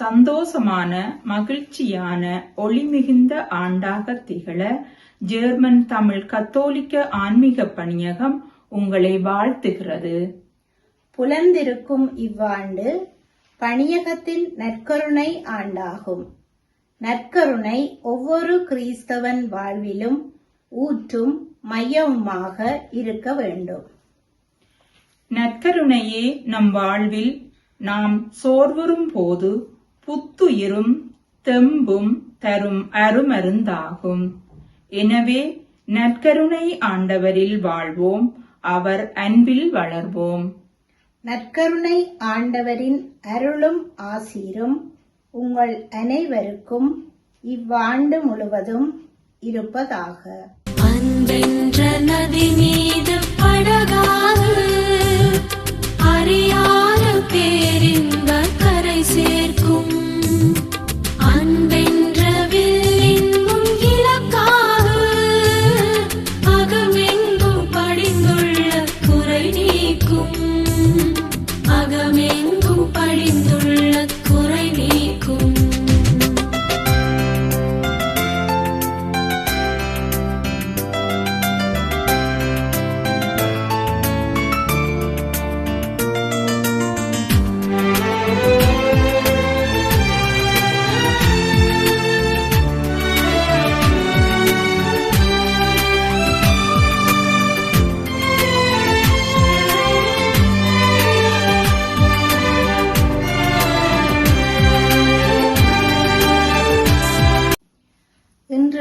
சந்தோஷமான மகிழ்ச்சியான ஒளிமிகுந்த ஆண்டாக திகழ ஜெர்மன் தமிழ் கத்தோலிக்க ஆன்மீக பணியகம் உங்களை வாழ்த்துகிறது. புலந்திருக்கும் இவ்வாண்டு பணியகத்தின் நற்கருணை ஆண்டாகும். நற்கருணை ஒவ்வொரு கிறிஸ்தவன் வாழ்விலும் ஊற்றும் மையவுமாக இருக்க வேண்டும். நற்கருணையே நம் வாழ்வில் நாம் சோர்வுறும் போது புத்துயிரும் தெம்பும் தரும் அருமருந்தாகும். எனவே நற்கருணை ஆண்டவரில் வாழ்வோம் அவர் அன்பில் வளர்வோம். நற்கருணை ஆண்டவரின் அருளும் ஆசீரும் உங்கள் அனைவருக்கும் இவ்வாண்டு முழுவதும் இருப்பதாக. அன்பென்ற நதி மீது படகாக அறியாத பேரின்ப கரை சேர்க்கும்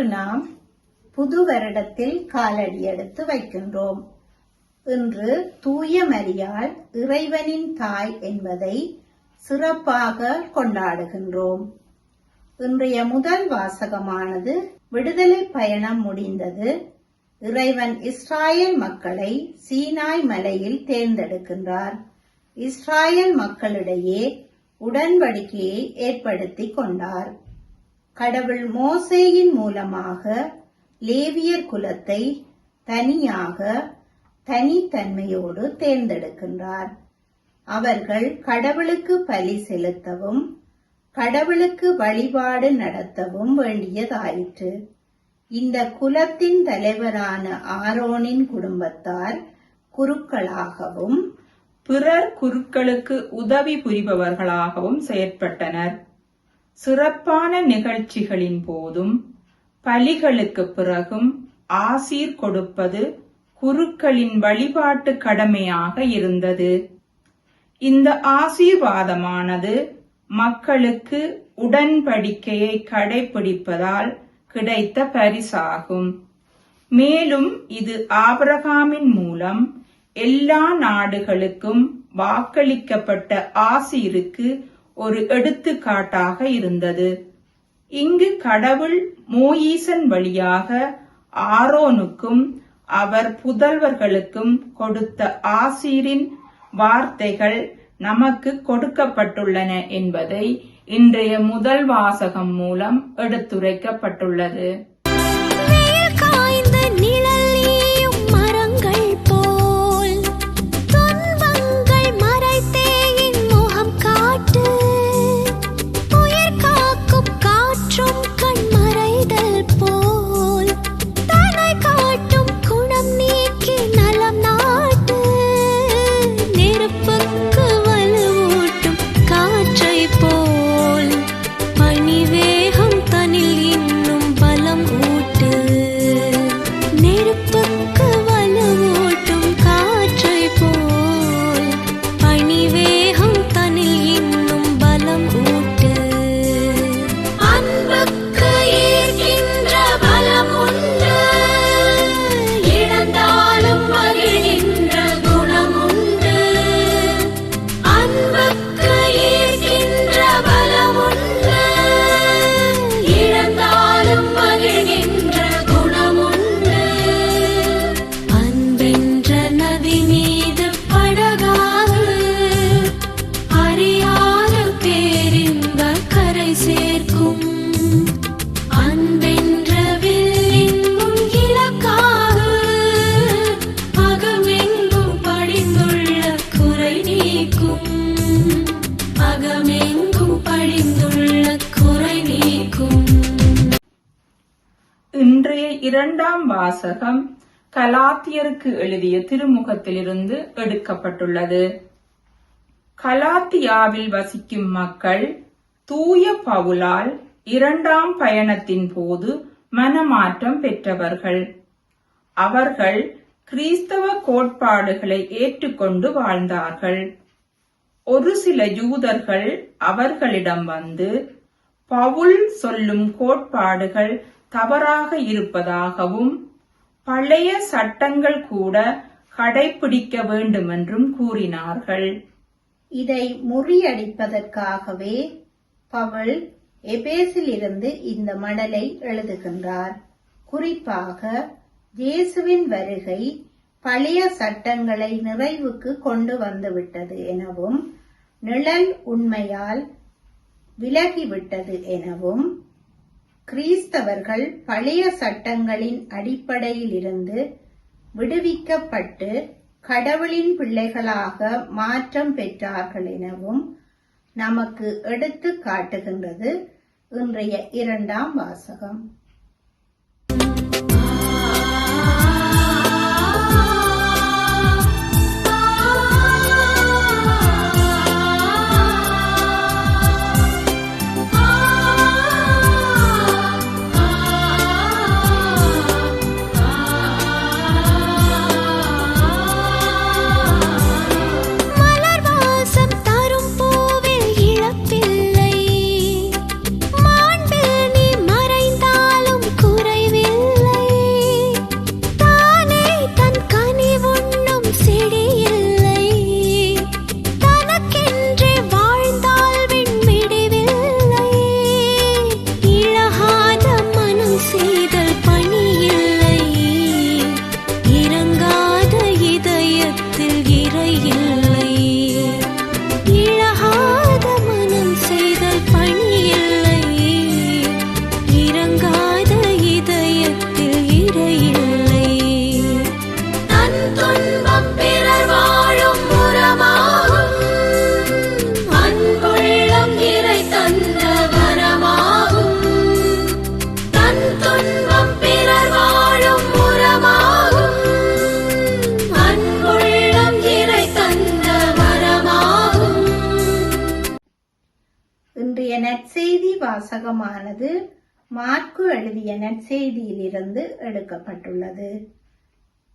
நாம் புது வருடத்தில் காலடி எடுத்து வைக்கின்றோம் இன்று தூய மரியாள் இறைவனின் தாய் என்பதை சிறப்பாக கொண்டாடுகின்றோம். இன்றைய முதல் வாசகமானது விடுதலை பயணம் முடிந்தது. இறைவன் இஸ்ராயல் மக்களை சீனாய் மலையில் தேர்ந்தெடுக்கின்றார். இஸ்ராயல் மக்களிடையே உடன்படிக்கையை ஏற்படுத்திக் கொண்டார். கடவுள் மோசேயின் மூலமாக லேவியர் குலத்தை தனியாக தனித்தன்மையோடு தேர்ந்தெடுக்கின்றார். அவர்கள் கடவுளுக்கு பலி செலுத்தவும் கடவுளுக்கு வழிபாடு நடத்தவும் வேண்டியதாயிற்று. இந்த குலத்தின் தலைவரான ஆரோனின் குடும்பத்தார் குருக்களாகவும் பிறர் குருக்களுக்கு உதவி புரிபவர்களாகவும் செயற்பட்டனர். சிறப்பான நிகழ்ச்சிகளின் போதும் பலிகளுக்கு பிறகும் ஆசீர் கொடுப்பது குருக்களின் வழிபாட்டு கடமையாக இருந்தது. இந்த ஆசீர்வாதமானது மக்களுக்கு உடன்படிக்கையை கடைபிடிப்பதால் கிடைத்த பரிசாகும். மேலும் இது ஆபிரகாமின் மூலம் எல்லா நாடுகளுக்கும் வாக்களிக்கப்பட்ட ஆசீருக்கு ஒரு எடுத்துக்காட்டாக இருந்தது. இங்கு கடவுள் மோயீசன் வழியாக ஆரோனுக்கும் அவர் புதல்வர்களுக்கும் கொடுத்த ஆசீரின் வார்த்தைகள் நமக்கு கொடுக்கப்பட்டுள்ளன என்பதை இன்றைய முதல் வாசகம் மூலம் எடுத்துரைக்கப்பட்டுள்ளது. இரண்டாம் வாசகம் கலாத்தியருக்கு எழுதிய திருமுகத்திலிருந்து எடுக்கப்பட்டுள்ளது. கலாத்தியாவில் வசிக்கும் மக்கள் தூய பவுலால் இரண்டாம் பயணத்தின் போது மனமாற்றம் பெற்றவர்கள். அவர்கள் கிறிஸ்தவ கோட்பாடுகளை ஏற்றுக்கொண்டு வாழ்ந்தார்கள். ஒரு சில யூதர்கள் அவர்களிடம் வந்து பவுல் சொல்லும் கோட்பாடுகள் தவறாக இருப்பதாகவும் பழைய சட்டங்கள் கூட கடைபிடிக்க வேண்டுமென்றும் கூறினார்கள். இதை முறியடிப்பதற்காகவே பவல் எபேசிலிருந்து இந்த மடலை எழுதுகின்றார். குறிப்பாக இயேசுவின் வருகை பழைய சட்டங்களை நிறைவுக்கு கொண்டு வந்துவிட்டது எனவும் நிழல் உண்மையால் விலகிவிட்டது எனவும் கிறிஸ்தவர்கள் பழைய சட்டங்களின் அடிப்படையில் இருந்து விடுவிக்கப்பட்டு கடவுளின் பிள்ளைகளாக மாற்றம் பெற்றார்கள் எனவும் நமக்கு எடுத்து காட்டுகின்றது. இன்றைய இரண்டாம் வாசகம். வாசகமானது மார்க்கு எழுதிய நற்செய்தியிலிருந்து எடுக்கப்பட்டுள்ளது.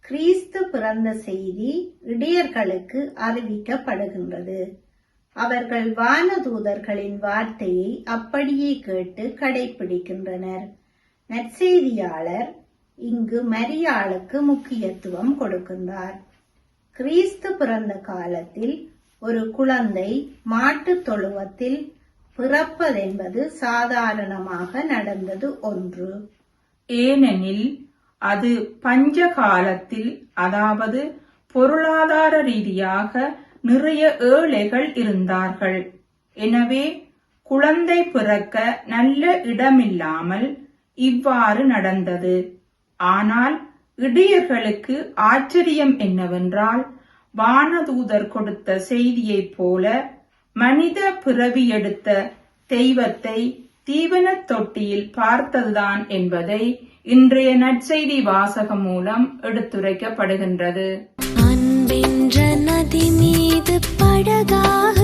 கிறிஸ்து பிறந்த செய்தி இடையர்களுக்கு அறிவிக்கப்படுகின்றது. அவர்கள் வானதூதர்களின் வார்த்தையை அப்படியே கேட்டு கடைபிடிக்கின்றனர் நற்செய்தியாளர் இங்கு மரியாளுக்கு முக்கியத்துவம் கொடுக்கின்றார். கிறிஸ்து பிறந்த காலத்தில் ஒரு குழந்தை மாட்டுத் தொழுவத்தில் பிறப்பதென்பது சாதாரணமாக நடந்தது ஒன்று. ஏனெனில் அது பஞ்ச காலத்தில் அதாவது பொருளாதார ரீதியாக நிறைய ஏழைகள் இருந்தார்கள். எனவே குழந்தை பிறக்க நல்ல இடமில்லாமல் இவ்வாறு நடந்தது. ஆனால் இடையர்களுக்கு ஆச்சரியம் என்னவென்றால் வானதூதர் கொடுத்த செய்தியைப் போல மனித பிறவி எடுத்த தெய்வத்தை தீவனத் தொட்டியில் பார்த்ததுதான் என்பதை இன்றைய நற்செய்தி வாசகம் மூலம் எடுத்துரைக்கப்படுகின்றது. அன்பென்ற நதி மீது படகாக